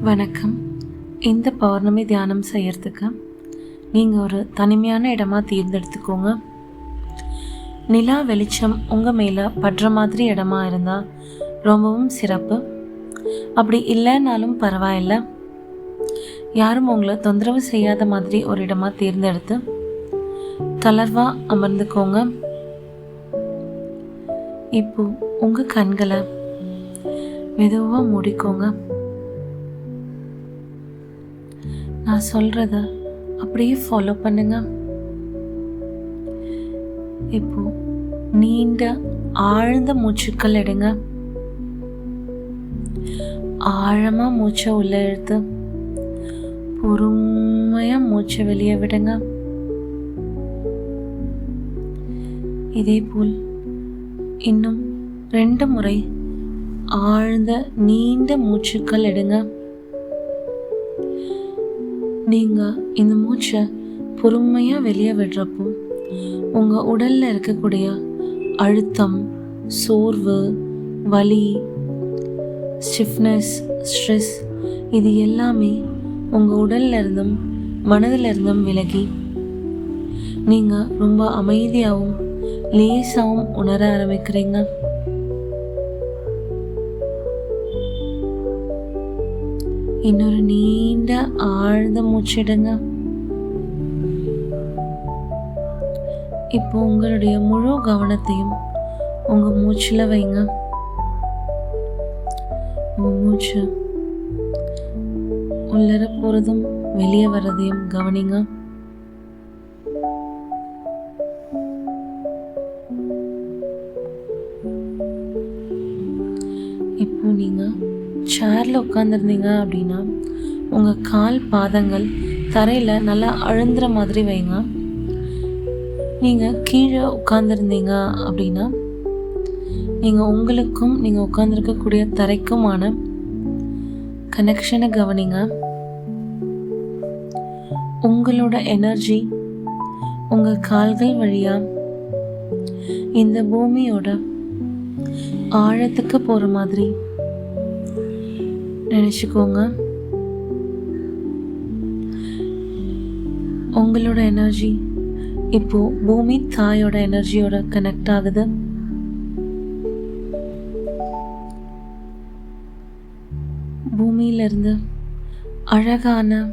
வணக்கம். இந்த பௌர்ணமி தியானம் செய்கிறதுக்கு நீங்கள் ஒரு தனிமையான இடமா தேர்ந்தெடுத்துக்கோங்க. நிலா வெளிச்சம் உங்கள் மேலே படுற மாதிரி இடமா இருந்தால் ரொம்பவும் சிறப்பு. அப்படி இல்லைன்னாலும் பரவாயில்ல. யாரும் உங்களை தொந்தரவு செய்யாத மாதிரி ஒரு இடமா தேர்ந்தெடுத்து தளர்வாக அமர்ந்துக்கோங்க. இப்போ உங்கள் கண்களை மெதுவாக மூடிக்கோங்க. நான் சொல்கிறத அப்படியே ஃபாலோ பண்ணுங்க. இப்போ நீண்ட ஆழ்ந்த மூச்சுக்கள் எடுங்க. ஆழமாக மூச்சை உள்ள இழுத்து பொறுமையாக மூச்சை வெளியே விடுங்க. இதே போல் இன்னும் ரெண்டு முறை ஆழ்ந்த நீண்ட மூச்சுக்கள் எடுங்க. நீங்கள் இந்த மூச்சை பொறுமையாக வெளியே விடுறப்போ உங்கள் உடலில் இருக்கக்கூடிய அழுத்தம் சோர்வு வலி ஸ்டிஃப்னஸ் ஸ்ட்ரெஸ் இது எல்லாமே உங்கள் உடல்ல இருந்தும் மனதில் இருந்தும் விலகி நீங்கள் ரொம்ப அமைதியாகவும் லேசாகவும் உணர ஆரம்பிக்கிறீங்க. இன்னொரு நீண்ட ஆழ்ந்த மூச்சிடுங்க இப்போ உங்களுடைய முழு கவனத்தையும் உங்க மூச்சில் வைங்க. மூச்சு உள்ளர போறதும் வெளியே வர்றதையும் கவனிங்க. உட்காந்துருந்தீங்க அப்படின்னா உங்கள் கால் பாதங்கள் தரையில் நல்லா அழுந்துற மாதிரி வைங்க. நீங்கள் கீழே உட்காந்துருந்தீங்க அப்படின்னா நீங்கள் உங்களுக்கும் நீங்கள் உட்காந்துருக்கக்கூடிய தரைக்குமான கனெக்ஷனை கவனிங்க. உங்களோட எனர்ஜி உங்கள் கால்கள் வழியாக இந்த பூமியோட ஆழத்துக்கு போகிற மாதிரி நினச்சிக்கோங்க. உங்களோட எனர்ஜி இப்போ பூமி தாயோட எனர்ஜியோட கனெக்ட் ஆகுது. பூமியிலிருந்து அழகான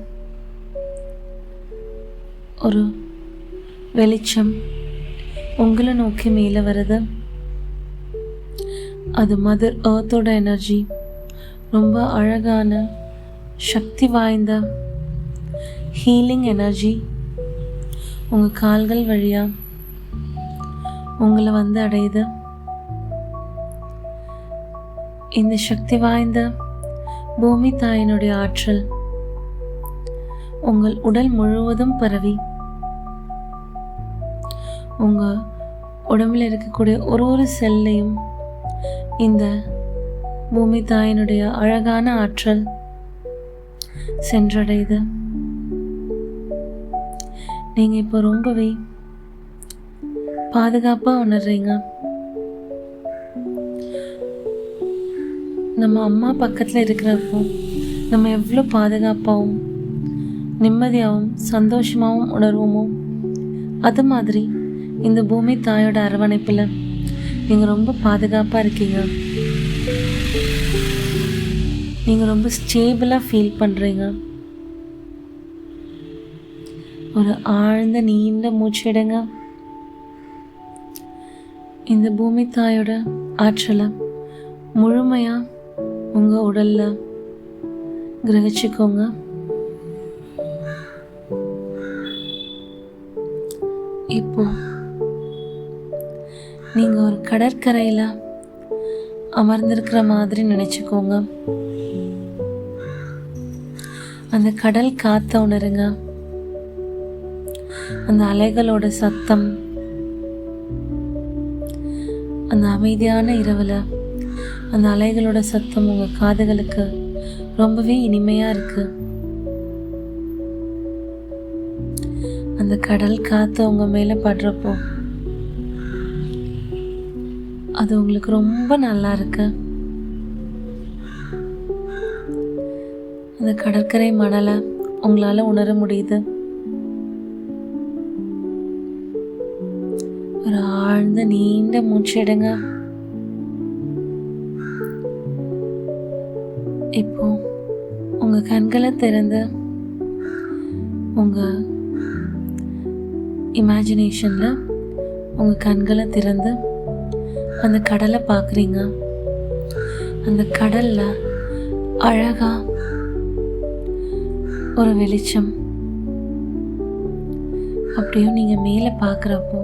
ஒரு வெளிச்சம் உங்களை நோக்கி மேலே வருது. அது மதர் ஏர்த்தோட எனர்ஜி ரொம்ப அழகான சக்தி வாய்ந்த ஹீலிங் எனர்ஜி உங்கள் கால்கள் வழியாக உங்களை வந்து அடையுது. இந்த சக்தி வாய்ந்த பூமி தாயினுடைய ஆற்றல் உங்கள் உடல் முழுவதும் பரவி உங்கள் உடம்பில் இருக்கக்கூடிய ஒரு ஒரு செல்லையும் இந்த பூமி தாயினுடைய அழகான ஆற்றல் சென்றடையுது. நீங்கள் இப்போ ரொம்பவே பாதுகாப்பாக உணர்றீங்க. நம்ம அம்மா பக்கத்தில் இருக்கிறப்போ நம்ம எவ்வளோ பாதுகாப்பாகவும் நிம்மதியாகவும் சந்தோஷமாகவும் உணர்வோமோ அது மாதிரி இந்த பூமி தாயோட அரவணைப்பில் நீங்கள் ரொம்ப பாதுகாப்பாக இருக்கீங்க. நீங்கள் ரொம்ப ஸ்டேபிளாக ஃபீல் பண்ணுறீங்க ஒரு ஆழ்ந்த நீண்ட மூச்சிடுங்க இந்த பூமி தாயோட ஆற்றலை முழுமையாக உங்கள் உடலில் கிரகிச்சுக்கோங்க. இப்போ நீங்கள் ஒரு கடற்கரையில் அமர்ந்திருக்கிற மாதிரி நினச்சிக்கோங்க. அந்த கடல் காற்றை உணருங்க. அந்த அலைகளோட சத்தம். அந்த அமைதியான இரவில் அந்த அலைகளோட சத்தம் உங்கள் காதுகளுக்கு ரொம்பவே இனிமையாக இருக்கு. அந்த கடல் காற்று உங்கள் மேலே படுறப்போ அது உங்களுக்கு ரொம்ப நல்லா இருக்குது அந்த கடற்கரை மணலை உங்களால் உணர முடியுது. ஒரு ஆழ்ந்த நீண்ட மூச்சு எடுங்க. இப்போ உங்க கண்களை திறந்து உங்க இமேஜினேஷன்ல உங்க கண்களை திறந்து அந்த கடலை பார்க்குறீங்க. அந்த கடல்ல அழகா ஒரு வெளிச்சம். அப்படியும் நீங்கள் மேலே பார்க்குறப்போ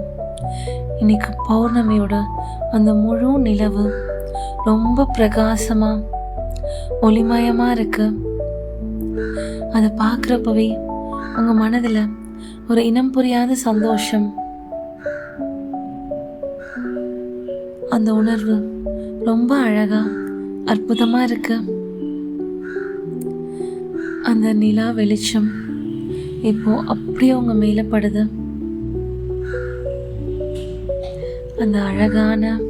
இன்னைக்கு பௌர்ணமியோட அந்த முழு நிலவு ரொம்ப பிரகாசமாக ஒளிமயமாக இருக்கு. அதை பார்க்குறப்பவே உங்கள் மனதில் ஒரு இனம் புரியாத சந்தோஷம். அந்த உணர்வு ரொம்ப அழகாக அற்புதமாக இருக்குது அந்த நிலா வெளிச்சம் இப்போ அப்படியே அவங்க மேலே படுது. அந்த அழகான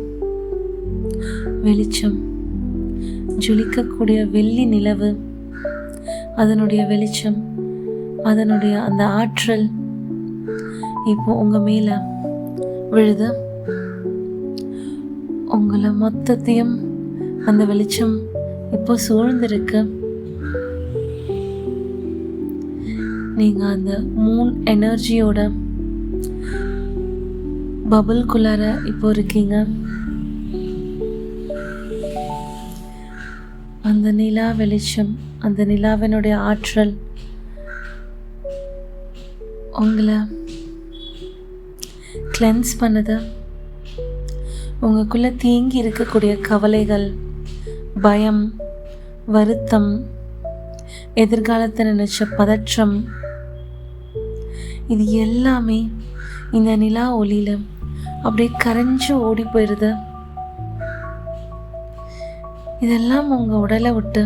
வெளிச்சம் ஜொலிக்கக்கூடிய வெள்ளி நிலவு அதனுடைய வெளிச்சம் அதனுடைய அந்த ஆற்றல் இப்போ உங்க மேல விழுது. உங்களை மொத்தத்தையும் அந்த வெளிச்சம் இப்போ சூழ்ந்திருக்கு. நீங்க அந்த மூன் எனர்ஜியோட பபுள்குள்ளார இப்போ இருக்கீங்க. அந்த நிலா வெளிச்சம் அந்த நிலாவினுடைய ஆற்றல் உங்களை கிளென்ஸ் பண்ணுது. உங்களுக்குள்ள தேங்கி இருக்கக்கூடிய கவலைகள் பயம் வருத்தம் எதிர்காலத்தை நினைச்ச பதற்றம் இது எல்லாமே இந்த நிலா ஒளியில அப்படியே கரைஞ்சு ஓடி போயிடுது இதெல்லாம் உங்க உடலை விட்டு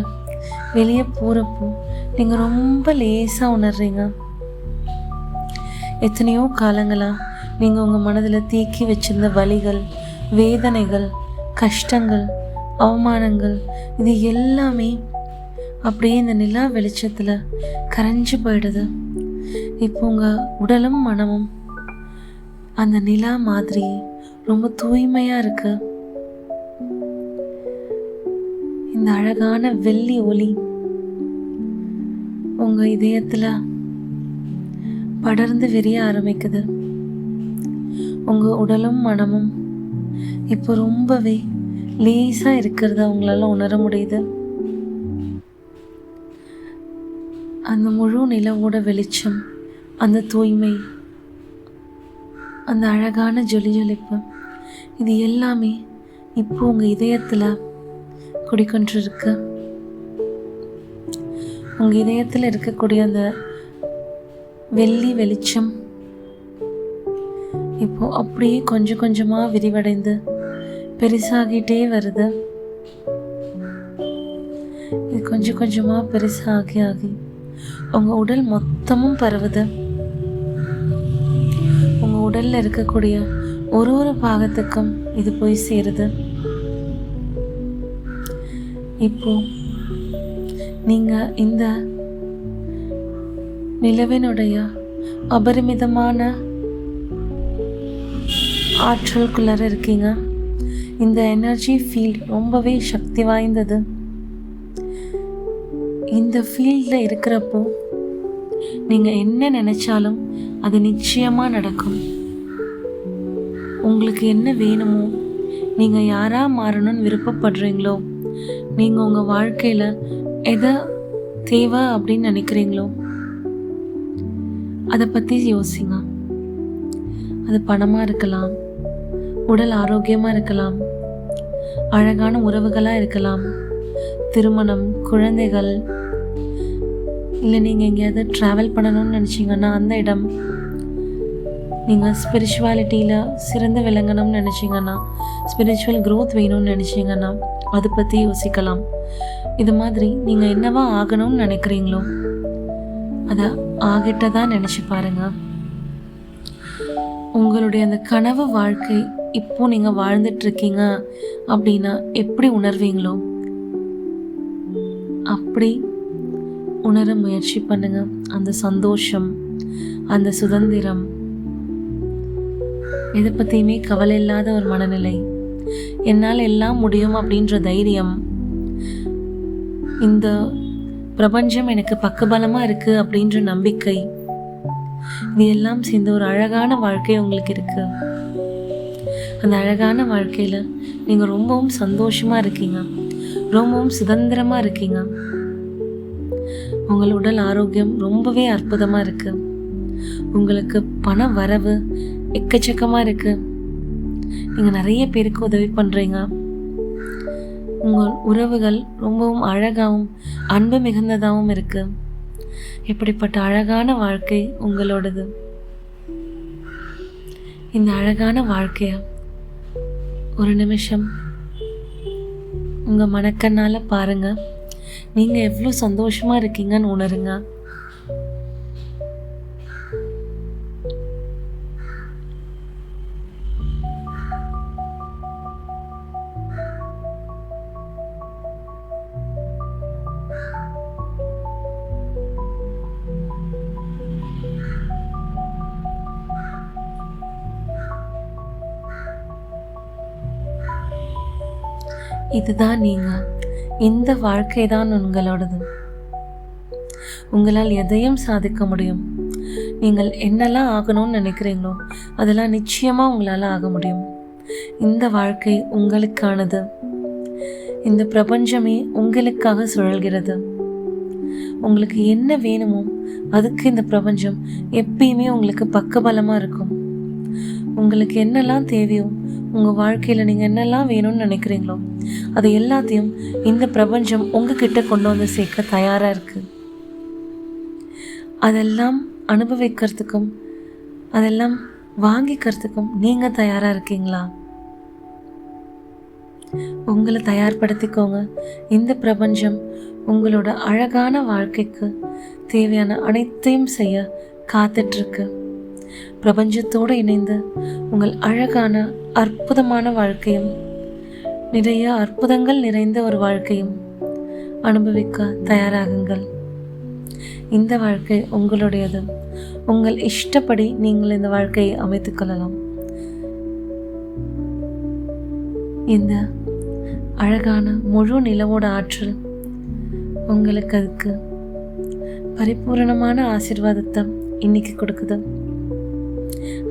வெளியே போறப்போ நீங்க ரொம்ப லேசா உணர்றீங்க. எத்தனையோ காலங்களா நீங்க உங்க மனதில் தீக்கி வச்சிருந்த வலிகள் வேதனைகள் கஷ்டங்கள் அவமானங்கள் இது எல்லாமே அப்படியே இந்த நிலா வெளிச்சத்துல கரைஞ்சு போயிடுது. இப்போ உங்கள் உடலும் மனமும். அந்த நிலா மாதிரி ரொம்ப தூய்மையாக இருக்கு. இந்த அழகான வெள்ளி ஒளி உங்க இதயத்துல படர்ந்து விரிய ஆரம்பிக்குது. உங்க உடலும் மனமும் இப்போ ரொம்பவே லேசா இருக்கிறத உங்களால உணர முடியுது. அந்த முழு நிலவோட வெளிச்சம் அந்த தூய்மை அந்த அழகான ஜொலி ஜொலிப்பு இது எல்லாமே இப்போ உங்கள் இதயத்தில் குடிக்கொண்டிருக்கு உங்கள் இதயத்தில் இருக்கக்கூடிய அந்த வெள்ளி வெளிச்சம் இப்போ அப்படியே கொஞ்சம் கொஞ்சமாக விரிவடைந்து பெருசாகிட்டே வருது. இது கொஞ்சம் கொஞ்சமாக பெருசாகி ஆகி உங்கள் உடல் மொத்தமும் பரவுது. உடல்ல இருக்கக்கூடிய ஒரு ஒரு பாகத்துக்கும் இது போய் சேருது. இப்போ நீங்க இந்த நிலவினுடைய அபரிமிதமான ஆற்றலுக்குள்ளார இருக்கீங்க. இந்த எனர்ஜி ஃபீல்ட் ரொம்பவே சக்தி வாய்ந்தது. இந்த ஃபீல்டில் இருக்கிறப்போ நீங்கள் என்ன நினச்சாலும் அது நிச்சயமாக நடக்கும். உங்களுக்கு என்ன வேணுமோ நீங்கள் யாராக மாறணும்னு விருப்பப்படுறீங்களோ நீங்கள் உங்கள் வாழ்க்கையில் எதை தேவை அப்படின்னு நினைக்கிறீங்களோ அதை பற்றி யோசிங்க. அது பணமாக இருக்கலாம் உடல் ஆரோக்கியமாக இருக்கலாம் அழகான உறவுகளாக இருக்கலாம் திருமணம் குழந்தைகள் இல்லை நீங்கள் எங்கேயாவது ட்ராவல் பண்ணணும்னு நினச்சிங்கன்னா அந்த இடம் நீங்கள் ஸ்பிரிச்சுவாலிட்டியில் சிறந்து விளங்கணும்னு நினச்சிங்கன்னா ஸ்பிரிச்சுவல் க்ரோத் வேணும்னு நினச்சிங்கன்னா அதை பற்றி யோசிக்கலாம். இது மாதிரி நீங்கள் என்னவா ஆகணும்னு நினைக்கிறீங்களோ அதை ஆகிட்டதா நினச்சி பாருங்க. உங்களுடைய அந்த கனவு வாழ்க்கை இப்போ நீங்கள் வாழ்ந்துட்டு இருக்கீங்க அப்படின்னா எப்படி உணர்வீங்களோ அப்படி உணர முயற்சி பண்ணுங்கள் அந்த சந்தோஷம் அந்த சுதந்திரம் எதை பற்றியுமே கவலை இல்லாத ஒரு மனநிலை. என்னால் எல்லாம் முடியும் அப்படின்ற தைரியம். இந்த பிரபஞ்சம் எனக்கு பக்கபலமாக இருக்குது அப்படின்ற நம்பிக்கை. இது எல்லாம் சேர்ந்த ஒரு அழகான வாழ்க்கை உங்களுக்கு இருக்கு. அந்த அழகான வாழ்க்கையில் நீங்கள் ரொம்பவும் சந்தோஷமாக இருக்கீங்க. ரொம்பவும் சுதந்திரமாக இருக்கீங்க. உங்கள் உடல் ஆரோக்கியம் ரொம்பவே அற்புதமாக இருக்குது உங்களுக்கு பண வரவு எக்கச்சக்கமாக இருக்கு. நீங்கள் நிறைய பேருக்கு உதவி பண்ணுறீங்க உங்கள் உறவுகள் ரொம்பவும் அழகாகவும் அன்பு மிகுந்ததாகவும் இருக்கு. இப்படிப்பட்ட அழகான வாழ்க்கை உங்களோடது? இந்த அழகான வாழ்க்கைய ஒரு நிமிஷம் உங்கள் மனக்கண்ணால் பாருங்க. நீங்கள் எவ்வளோ சந்தோஷமாக இருக்கீங்கன்னு உணருங்க. இதுதான் நீங்கள் இந்த வாழ்க்கை தான் உங்களோடது. உங்களால் எதையும் சாதிக்க முடியும். நீங்கள் என்னெல்லாம் ஆகணும்னு நினைக்கிறீங்களோ அதெல்லாம் நிச்சயமாக உங்களால் ஆக முடியும். இந்த வாழ்க்கை உங்களுக்கானது. இந்த பிரபஞ்சமே உங்களுக்காக சுழல்கிறது. உங்களுக்கு என்ன வேணுமோ அதுக்கு இந்த பிரபஞ்சம் எப்பயுமே உங்களுக்கு பக்கபலமாக இருக்கும். உங்களுக்கு என்னெல்லாம் தேவையோ உங்கள் வாழ்க்கையில் நீங்கள் என்னெல்லாம் வேணும்னு நினைக்கிறீங்களோ அது எல்லாத்தையும் இந்த பிரபஞ்சம் உங்ககிட்ட கொண்டு வந்து சேர்க்க தயாராக இருக்குது அதெல்லாம் அனுபவிக்கிறதுக்கும் அதெல்லாம் வாங்கிக்கிறதுக்கும் நீங்கள் தயாராக இருக்கீங்களா? உங்களை தயார்படுத்திக்கோங்க. இந்த பிரபஞ்சம் உங்களோட அழகான வாழ்க்கைக்கு தேவையான அனைத்தையும் செய்ய காத்துட்ருக்கு பிரபஞ்சத்தோடு இணைந்து உங்கள் அழகான அற்புதமான வாழ்க்கையும் நிறைய அற்புதங்கள் நிறைந்த ஒரு வாழ்க்கையும் அனுபவிக்க தயாராகுங்கள். இந்த வாழ்க்கை உங்களுடையது. உங்கள் இஷ்டப்படி நீங்கள் இந்த வாழ்க்கையை அமைத்துக் கொள்ளலாம். இந்த அழகான முழு நிலவோட ஆற்றல் உங்களுக்கு அதுக்கு பரிபூரணமான ஆசிர்வாதத்தை இன்னைக்கு கொடுக்குது.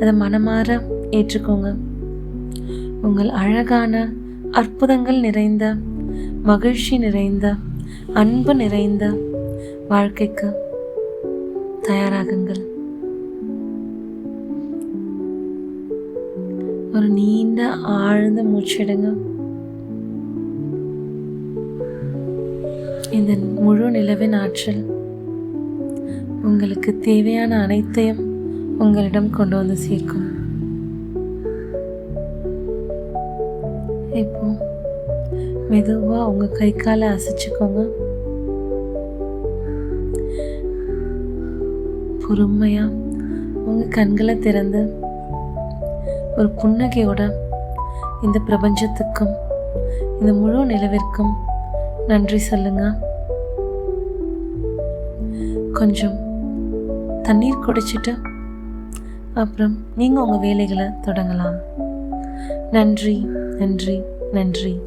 அதை மனமாற ஏற்றுக்கோங்க. உங்கள் அழகான அற்புதங்கள் நிறைந்த மகிழ்ச்சி நிறைந்த அன்பு நிறைந்த வாழ்க்கைக்கு தயாராகுங்கள். ஒரு நீண்ட ஆழ்ந்த மூச்சிடுங்க இந்த முழு நிலவின் ஆற்றல் உங்களுக்கு தேவையான அனைத்தையும் உங்களிடம் கொண்டு வந்து சேர்க்கும். மெதுவாக உங்கள் கை காலை அசைச்சுக்கோங்க. பொறுமையாக உங்கள் கண்களை திறந்து ஒரு புன்னகையோட இந்த பிரபஞ்சத்துக்கும் இந்த முழு நிலவிற்கும் நன்றி சொல்லுங்க. கொஞ்சம் தண்ணீர் குடிச்சிட்டு அப்புறம் நீங்கள் உங்கள் வேலைகளை தொடங்கலாம். நன்றி நன்றி நன்றி.